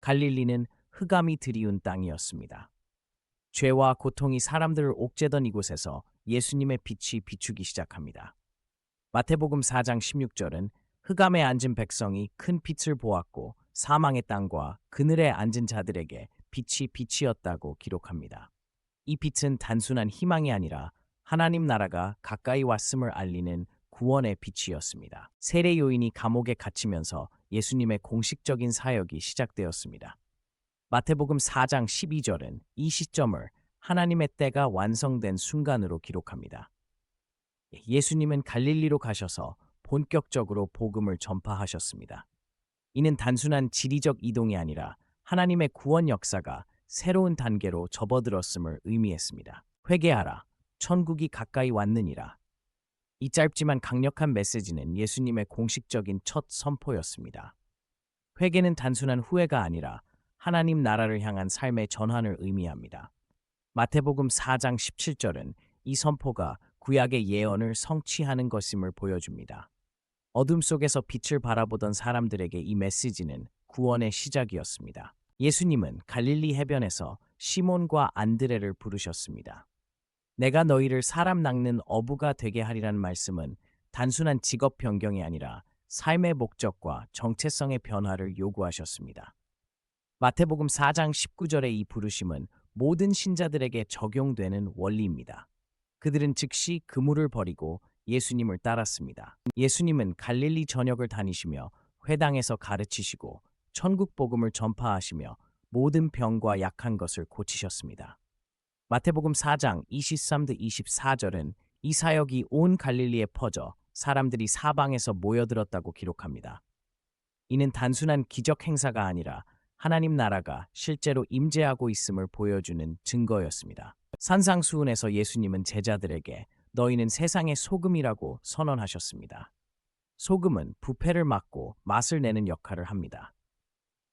갈릴리는 흑암이 드리운 땅이었습니다. 죄와 고통이 사람들을 옥죄던 이곳에서 예수님의 빛이 비추기 시작합니다. 마태복음 4장 16절은 흑암에 앉은 백성이 큰 빛을 보았고 사망의 땅과 그늘에 앉은 자들에게 빛이 빛이었다고 기록합니다. 이 빛은 단순한 희망이 아니라 하나님 나라가 가까이 왔음을 알리는 구원의 빛이었습니다. 세례 요인이 감옥에 갇히면서 예수님의 공식적인 사역이 시작되었습니다. 마태복음 4장 12절은 이 시점을 하나님의 때가 완성된 순간으로 기록합니다. 예수님은 갈릴리로 가셔서 본격적으로 복음을 전파하셨습니다. 이는 단순한 지리적 이동이 아니라 하나님의 구원 역사가 새로운 단계로 접어들었음을 의미했습니다. 회개하라. 천국이 가까이 왔느니라. 이 짧지만 강력한 메시지는 예수님의 공식적인 첫 선포였습니다. 회개는 단순한 후회가 아니라 하나님 나라를 향한 삶의 전환을 의미합니다. 마태복음 4장 17절은 이 선포가 구약의 예언을 성취하는 것임을 보여줍니다. 어둠 속에서 빛을 바라보던 사람들에게 이 메시지는 구원의 시작이었습니다. 예수님은 갈릴리 해변에서 시몬과 안드레를 부르셨습니다. 내가 너희를 사람 낚는 어부가 되게 하리라는 말씀은 단순한 직업 변경이 아니라 삶의 목적과 정체성의 변화를 요구하셨습니다. 마태복음 4장 19절의 이 부르심은 모든 신자들에게 적용되는 원리입니다. 그들은 즉시 그물을 버리고 예수님을 따랐습니다. 예수님은 갈릴리 전역을 다니시며 회당에서 가르치시고 천국 복음을 전파하시며 모든 병과 약한 것을 고치셨습니다. 마태복음 4장 23드 24절은 이 사역이 온 갈릴리에 퍼져 사람들이 사방에서 모여들었다고 기록합니다. 이는 단순한 기적 행사가 아니라 하나님 나라가 실제로 임재하고 있음을 보여주는 증거였습니다. 산상수훈에서 예수님은 제자들에게 너희는 세상의 소금이라고 선언하셨습니다. 소금은 부패를 막고 맛을 내는 역할을 합니다.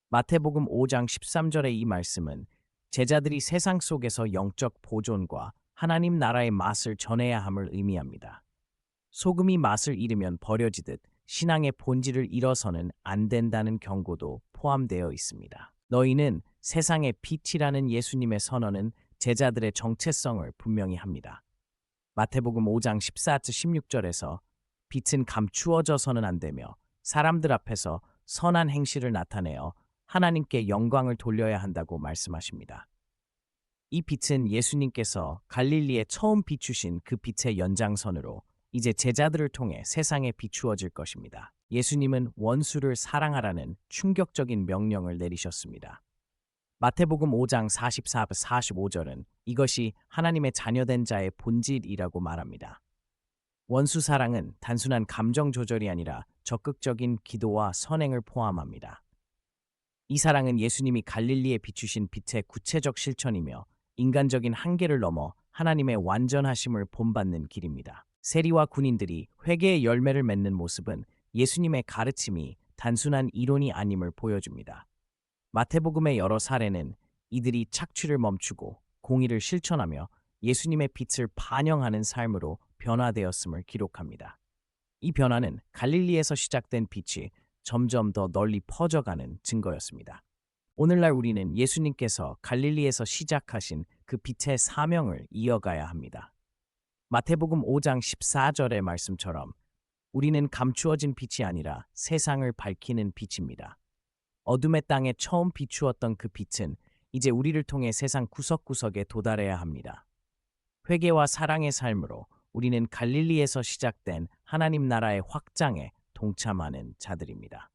마태복음 5장 13절의 이 말씀은 제자들이 세상 속에서 영적 보존과 하나님 나라의 맛을 전해야 함을 의미합니다. 소금이 맛을 잃으면 버려지듯 신앙의 본질을 잃어서는 안 된다는 경고도 포함되어 있습니다. 너희는 세상의 빛이라는 예수님의 선언은 제자들의 정체성을 분명히 합니다. 마태복음 5장 14至 16절에서 빛은 감추어져서는 안 되며 사람들 앞에서 선한 행실을 나타내어 하나님께 영광을 돌려야 한다고 말씀하십니다. 이 빛은 예수님께서 갈릴리에 처음 비추신 그 빛의 연장선으로 이제 제자들을 통해 세상에 비추어질 것입니다. 예수님은 원수를 사랑하라는 충격적인 명령을 내리셨습니다. 마태복음 5장 44, 45절은 이것이 하나님의 자녀된 자의 본질이라고 말합니다. 원수 사랑은 단순한 감정 조절이 아니라 적극적인 기도와 선행을 포함합니다. 이 사랑은 예수님이 갈릴리에 비추신 빛의 구체적 실천이며 인간적인 한계를 넘어 하나님의 완전하심을 본받는 길입니다. 세리와 군인들이 회개의 열매를 맺는 모습은 예수님의 가르침이 단순한 이론이 아님을 보여줍니다. 마태복음의 여러 사례는 이들이 착취를 멈추고 공의를 실천하며 예수님의 빛을 반영하는 삶으로 변화되었음을 기록합니다. 이 변화는 갈릴리에서 시작된 빛이 점점 더 널리 퍼져가는 증거였습니다. 오늘날 우리는 예수님께서 갈릴리에서 시작하신 그 빛의 사명을 이어가야 합니다. 마태복음 5장 14절의 말씀처럼 우리는 감추어진 빛이 아니라 세상을 밝히는 빛입니다. 어둠의 땅에 처음 비추었던 그 빛은 이제 우리를 통해 세상 구석구석에 도달해야 합니다. 회개와 사랑의 삶으로 우리는 갈릴리에서 시작된 하나님 나라의 확장에 동참하는 자들입니다.